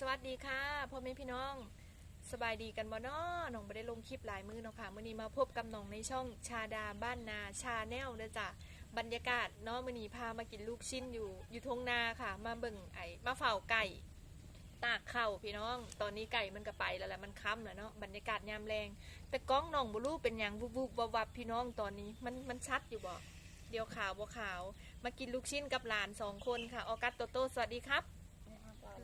สวัสดีค่ะพ่อแม่พี่น้อง สบายดีกันบ่นาะน้องไม่ได้ลงคลิปหลายมือเนาะค่ะมื้อนี้มาพบกับน้องในช่องชาดาบ้านนาชาแนลเด้อจ้ะบรรยากาศเนาะมื้อนี้พามากินลูกชิ้นอยู่อยู่ทงนาค่ะ มาเบิ่งไอ้มาเฝ้าไก่ ตากเข้าพี่น้อง ตอนนี้ไก่มันก็ไปแล้วแหละมันค่ำแล้วเนาะบรรยากาศยามแรง แต่กล้องน้องบ่รู้เป็นหยังวุบๆวับๆพี่น้องตอนนี้มันมันชัดอยู่บ่เดี๋ยวขาวบ่ขาว มากินลูกชิ้นกับหลานสองคนค่ะ ออกัสโตโต้สวัสดีครับ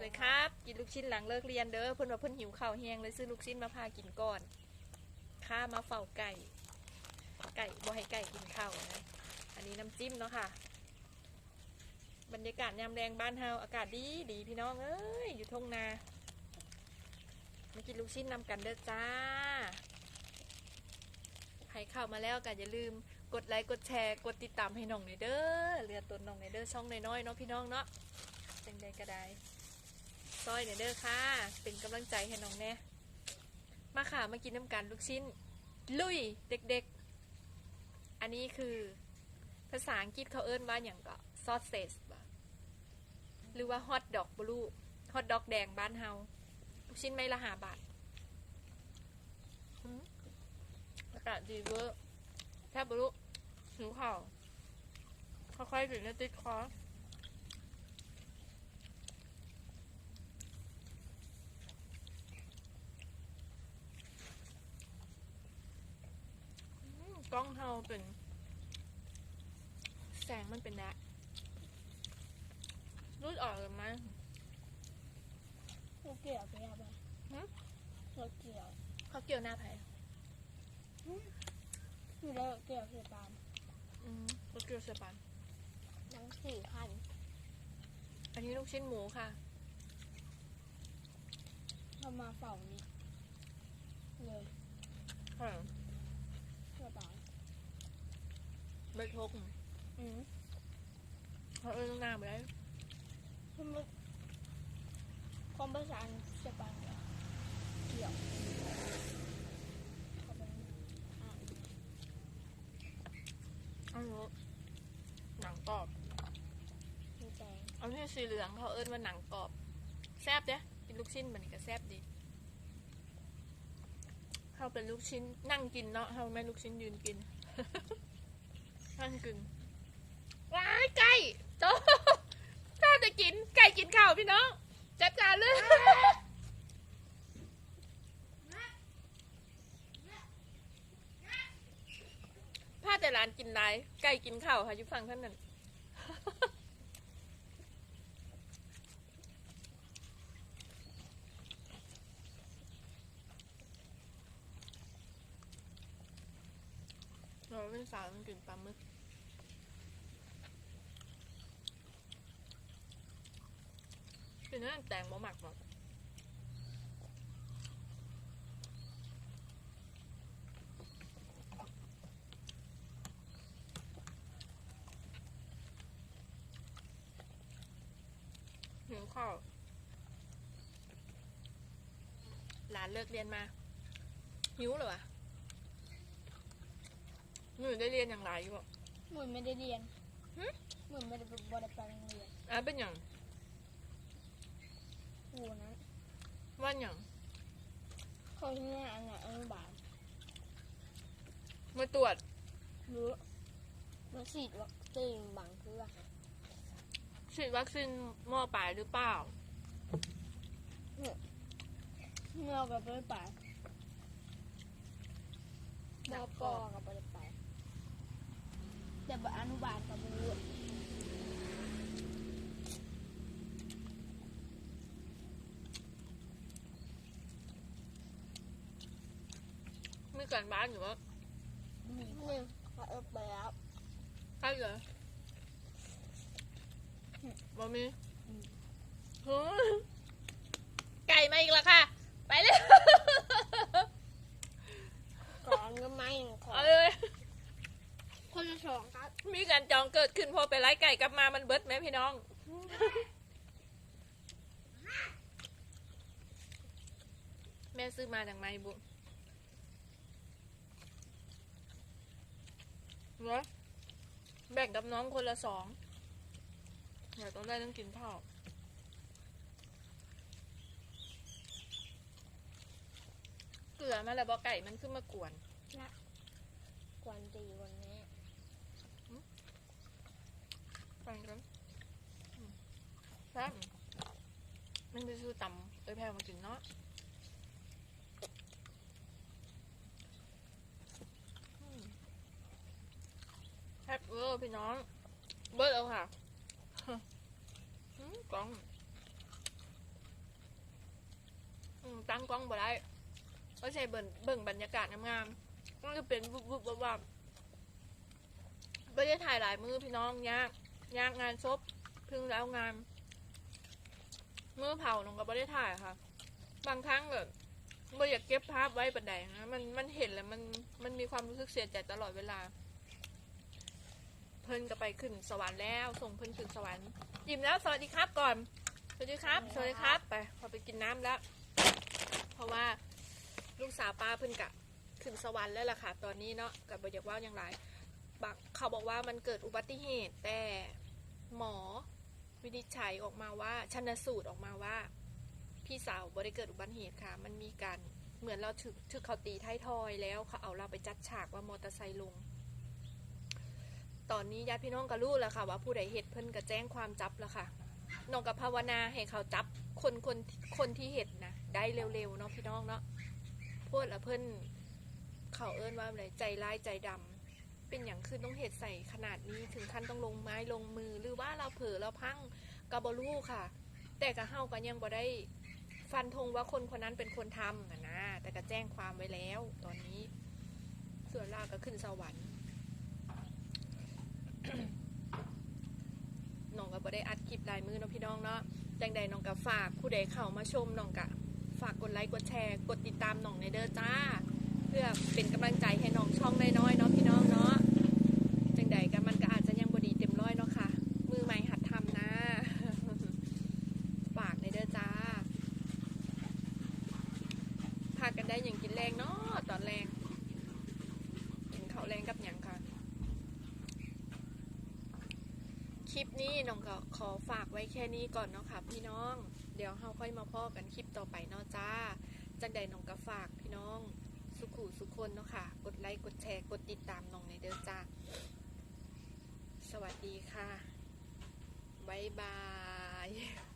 เลยครับ กินลูกชิ้นหลังเลิกเรียนเด้อเพิ่นว่าเพิ่นหิวข้าวแห้งเลยซื้อลูกชิ้นมาพากินก่อนข้ามาเฝ้าไก่ ไก่บ่ให้ไก่กินข้าวนะอันนี้น้ำจิ้มเนาะค่ะ บรรยากาศยามแรงบ้านเฮาอากาศดีดีพี่น้องเอ้ยอยู่ทงนามากินลูกชิ้นนำกันเด้อจ้าใครเข้ามาแล้วก็อย่าลืมกดไลค์กดแชร์กดติดตามให้น้องหน่อยเด้อเรือตนน้องหน่อยเด้อช่องน้อยๆเนาะพี่น้องเนาะจังใดก็ได้ ซอยเนี่อยเด้อค่ะ เป็นกำลังใจให้น้องแน่มาค่ะมากินน้ำกันลูกชิ้น ลุยเด็กๆ อันนี้คือ ภาษาอังกฤษเขาเอิ้นว่าอย่างก็ซอสเซสหรือว่าฮอทดอกบลูฮอทดอกแดงบ้านเฮาลูกชิ้นไม่ละหาบาทอากาศดีเวอร์แทบบลูหิวข่าวค่อยๆถึงจะติดคอมกล้อง เฮาเป็น แสงมันเป็นนะรูดออกเลยมั้ยเราเกี่ยวไปอะไปฮะเราเกี่ยวเขาเกี่ยวหน้าไผ่คือเราเกี่ยวคือตามอืมเขาเกี่ยวเสยปันทั้งสี่พันอันนี้ลูกชิ้นหมูค่ะเรามาเฝ้านี้เลยค่ะ เพื่อตาม ใบทกอืมเขาเอิ้นหน้าไปได้คือมันความภาษาจะไปเกี่ยวเข้าไปอ่านอันนี้หนังกรอบ มีแจงอันนี้สีเหลืองเขาเอิ้นว่าหนังกรอบ แซบเด้กินลูกชิ้นมันก็แซบดีเขาเป็นลูกชิ้นนั่งกินเนาะเขาไม่ลูกชิ้นยืนกิน ข้างกึ่งว้ายไก่โตถ้าจะกินไก่กินข้าวพี่น้อง จัดการเลยถ้าแต่ร้านกินไรไก่กินข้าวค่ะยุฟังท่านนั้น เราเป็นสาวมันกินปลาหมึกกินนั่นแตงบ่หมักหรอกหิวข้าวหลานเลิกเรียนมา หิวเหรอวะ หนูได้เรียนอย่างไรอยู่บ่เหมือนไม่ได้เรียนหึเหมือนไม่ได้ไปบริการโรงเรียนอะเป็นอย่างครูนั้นว่าอย่างเขาที่นี่อันไหนอนุบาลมาตรวจหรือมาฉีดวัคซีนบางเพื่อฉีดวัคซีนหม้อปลายหรือเปล่าเมื่อกับไปไปมอปอกับไปไป แต่แบบอนุบาลกับมือมีการบ้านอยู่ว่าหนึ่งเขาเอฟไปแล้วใช่เหรอบ่มีอืมเฮ้ยไก่มาอีกแล้วค่ะ ไปเลยก่อนก็ไม่ขอเอาเลย คนละสองครับ มีการจองเกิดขึ้นพอไปไล่ไก่กลับมามันเบิดไหมพี่น้อง แม่ซื้อมาจากไหนบุเนาะแบ่งกับน้องคนละสองเดี๋ต้องได้ต้องกินเผาเกลือมาแล้วบอกไก่มันขึ้นมากวน ละกวนดีวันนี้ ฟังกันอืมแซ่บมันจะซื้อตำเอ้ยแพงมากินเนาะอืมแซ่บเวอร์พี่น้อง เบิร์ดเอาค่ะอืมกล้องอืมตั้งกล้องบ่ได้ก็ใช้เบิ่งเบิ่งบรรยากาศงามๆก็จะเป็นวุบวุบวับวับไม่ได้ถ่ายหลายมือพี่น้องยาก ยากงานศพพึ่งแล้วงานมือเผาหนูก็ไม่ได้ถ่ายค่ะ บางครั้งแบบไม่อยากเก็บภาพไว้ปันใดนะมันมันเห็นแล้วมันมันมีความรู้สึกเสียใจตลอดเวลา เพิ่นก็ไปขึ้นสวรรค์แล้ว ส่งเพิ่นขึ้นสวรรค์ยิ้มแล้วสวัสดีครับก่อน สวัสดีครับ สวัสดีครับไปพอไปกินน้ำแล้ว เพราะว่าลูกสาวป้าเพิ่นกะขึ้นสวรรค์แล้วล่ะค่ะ ตอนนี้เนาะกับบอยากว่าอย่างไรบางเขาบอกว่ามันเกิดอุบัติเหตุแต่ หมอวินิจฉัยออกมาว่าชันสูตรออกมาว่า พี่สาวบ่ได้เกิดอุบัติเหตุค่ะ มันมีการเหมือนเราถึกถึกเขาตีท้ายทอยแล้วเขาเอาเราไปจัดฉากว่ามอเตอร์ไซค์ลง ตอนนี้ญาติพี่น้องก็รู้แล้วค่ะ ว่าผู้ใดเหตุเพิ่นก็แจ้งความจับแล้วค่ะน้องกับภาวนาให้เขาจับคนคนคนที่เหตุนะได้เร็วๆเนาะพี่น้องเนาะพูดล้วเพิ่นเขาเอิ้นว่าอะไรใจร้ายใจดำ เป็นอย่างคือต้องเหตุใส่ขนาดนี้ถึงขั้นต้องลงไม้ลงมือ หรือว่าเราเผลอเราพังกระบรู้ค่ะ แต่กระเฮาก็ยังบ่ได้ฟันธงว่าคนคนนั้นเป็นคนทำนะแต่ก็แจ้งความไว้แล้ว ตอนนี้ ส่วนลาก็ขึ้นสวรรค์น้องก็บ่ได้อัดคลิปลายมือเนาะพี่น้องเนาะจังใดน้องก็ฝากผู้ใดเข้ามาชมน้องก็ฝากกดไลค์กดแชร์ กดติดตามน้องในเด้อจ้า เพื่อเป็นกำลังใจให้น้องช่องน้อยๆเนาะพี่น้องใดก็มันก็อาจจะยังบ่ดีเต็มร้อยเนาะค่ะ มือใหม่หัดทำนะ ฝากในเด้อจ้าพากันได้อย่างกินแรงเนาะตอนแรงกินข้าวแรงกับหยังค่ะ คลิปนี้น้องก็ขอฝากไว้แค่นี้ก่อนเนาะค่ะ พี่น้อง เดี๋ยวเราค่อยมาพอกันคลิปต่อไปเนาะจ้า จังใดน้องก็ฝากพี่น้อง สุขุสุขคนเนาะค่ะ กดไลค์กดแชร์กดติดตามน้องในเด้อจ้า สวัสดีค่ะบ๊ายบาย